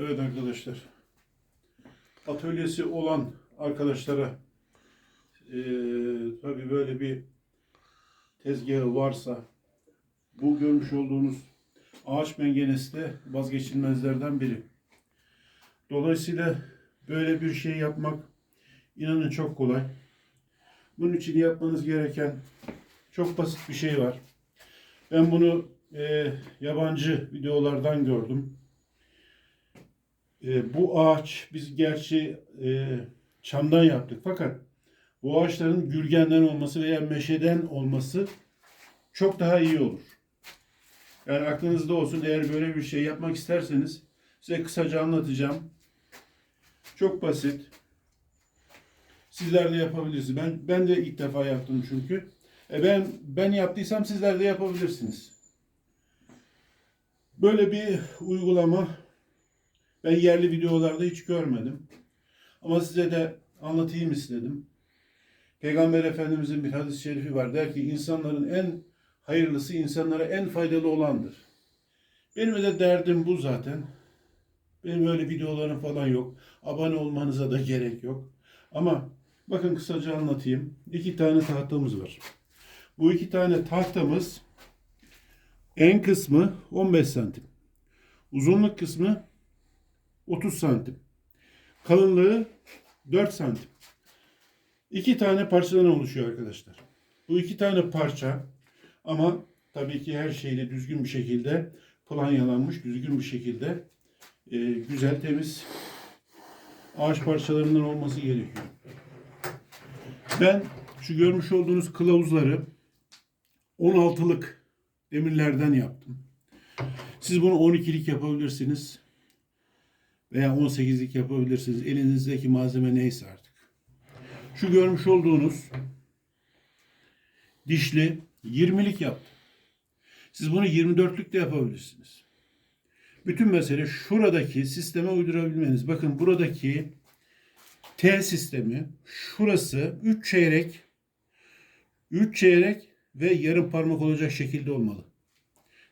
Evet arkadaşlar. Atölyesi olan arkadaşlara eee tabii böyle bir tezgahı varsa bu görmüş olduğunuz ağaç mengenesi de vazgeçilmezlerden biri. Dolayısıyla böyle bir şey yapmak inanın çok kolay. Bunun için yapmanız gereken çok basit bir şey var. Ben bunu eee, yabancı videolardan gördüm. E, bu ağaç biz gerçi e, çamdan yaptık fakat bu ağaçların gürgenden olması veya meşeden olması çok daha iyi olur. Yani aklınızda olsun eğer böyle bir şey yapmak isterseniz size kısaca anlatacağım. Çok basit. Sizler de yapabilirsiniz. Ben ben de ilk defa yaptım çünkü. E ben ben yaptıysam sizler de yapabilirsiniz. Böyle bir uygulama ben yerli videolarda hiç görmedim. Ama size de anlatayım istedim. Peygamber Efendimizin bir hadis-i şerifi var. Der ki insanların en hayırlısı insanlara en faydalı olandır. Benim de derdim bu zaten. Benim öyle videolarım falan yok. Abone olmanıza da gerek yok. Ama bakın kısaca anlatayım. İki tane tahtamız var. Bu iki tane tahtamız en kısmı 15 santim. Uzunluk kısmı 30 santim. Kalınlığı 4 santim. İki tane parçadan oluşuyor arkadaşlar. Bu iki tane parça ama tabii ki her şeyle düzgün bir şekilde planyalanmış, düzgün bir şekilde e, güzel, temiz ağaç parçalarından olması gerekiyor. Ben şu görmüş olduğunuz kılavuzları 16'lık demirlerden yaptım. Siz bunu 12'lik yapabilirsiniz veya 18'lik yapabilirsiniz. Elinizdeki malzeme neyse artık. Şu görmüş olduğunuz dişli 20'lik yaptım. Siz bunu 24'lük de yapabilirsiniz. Bütün mesele şuradaki sisteme uydurabilmeniz. Bakın buradaki T sistemi şurası 3 çeyrek 3 çeyrek ve yarım parmak olacak şekilde olmalı.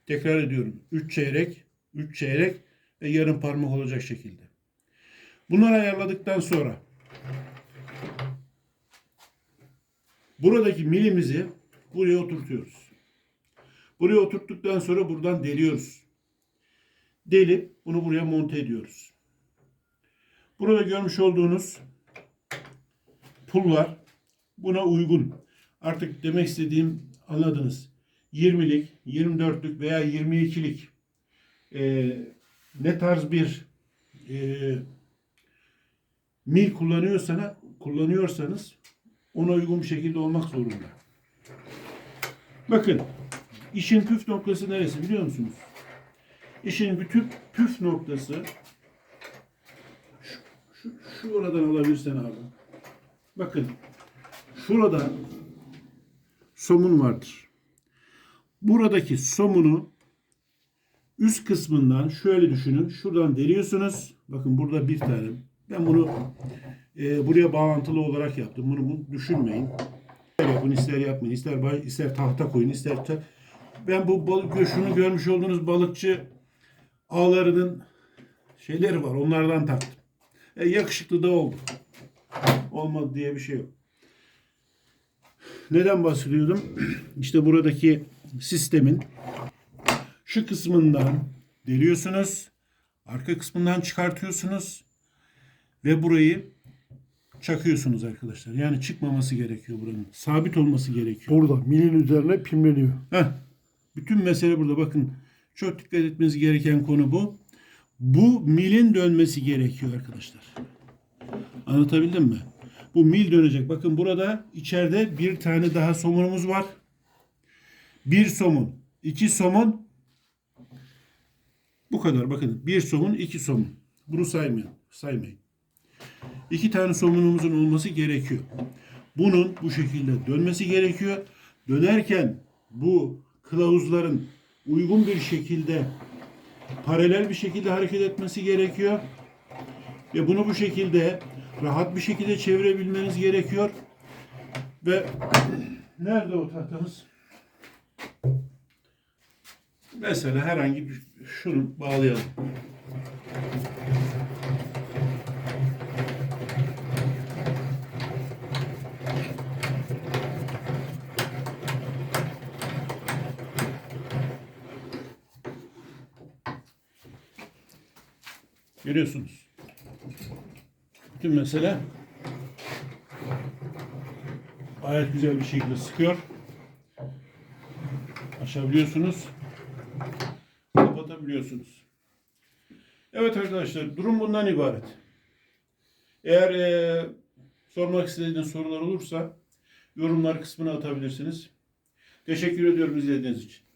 Tekrar ediyorum. 3 çeyrek, 3 çeyrek ve yarım parmak olacak şekilde. Bunları ayarladıktan sonra buradaki milimizi buraya oturtuyoruz. Buraya oturttuktan sonra buradan deliyoruz. Delip bunu buraya monte ediyoruz. Burada görmüş olduğunuz pullar buna uygun. Artık demek istediğim anladınız. 20'lik, 24'lük veya 22'lik e, ne tarz bir e, mil kullanıyorsanız, kullanıyorsanız ona uygun bir şekilde olmak zorunda. Bakın işin püf noktası neresi biliyor musunuz? İşin bütün püf noktası şu, şu, şu oradan alabilirsen abi. Bakın şurada somun vardır. Buradaki somunu üst kısmından şöyle düşünün. Şuradan deliyorsunuz. Bakın burada bir tane. Ben bunu e, buraya bağlantılı olarak yaptım. Bunu, bunu düşünmeyin. İster yapın, ister yapmayın. İster, ister tahta koyun, ister... ta- Ben bu balık şunu görmüş olduğunuz balıkçı ağlarının şeyleri var. Onlardan taktım. E, yakışıklı da oldu. Olmadı diye bir şey yok. Neden bahsediyordum? İşte buradaki sistemin şu kısmından deliyorsunuz. Arka kısmından çıkartıyorsunuz. Ve burayı çakıyorsunuz arkadaşlar. Yani çıkmaması gerekiyor buranın. Sabit olması gerekiyor. Burada milin üzerine pimleniyor. Heh. Bütün mesele burada. Bakın çok dikkat etmeniz gereken konu bu. Bu milin dönmesi gerekiyor arkadaşlar. Anlatabildim mi? Bu mil dönecek. Bakın burada içeride bir tane daha somunumuz var. Bir somun, iki somun. Bu kadar bakın. Bir somun, iki somun. Bunu saymayın. Saymayın. İki tane somunumuzun olması gerekiyor. Bunun bu şekilde dönmesi gerekiyor. Dönerken bu kılavuzların uygun bir şekilde paralel bir şekilde hareket etmesi gerekiyor. Ve bunu bu şekilde rahat bir şekilde çevirebilmeniz gerekiyor. Ve nerede o tahtamız? Mesela herhangi bir şunu bağlayalım. Görüyorsunuz. Bütün mesele gayet güzel bir şekilde sıkıyor. Aşabiliyorsunuz. Kapatabiliyorsunuz. Evet arkadaşlar durum bundan ibaret. Eğer eee, sormak istediğiniz sorular olursa yorumlar kısmına atabilirsiniz. Teşekkür ediyorum izlediğiniz için.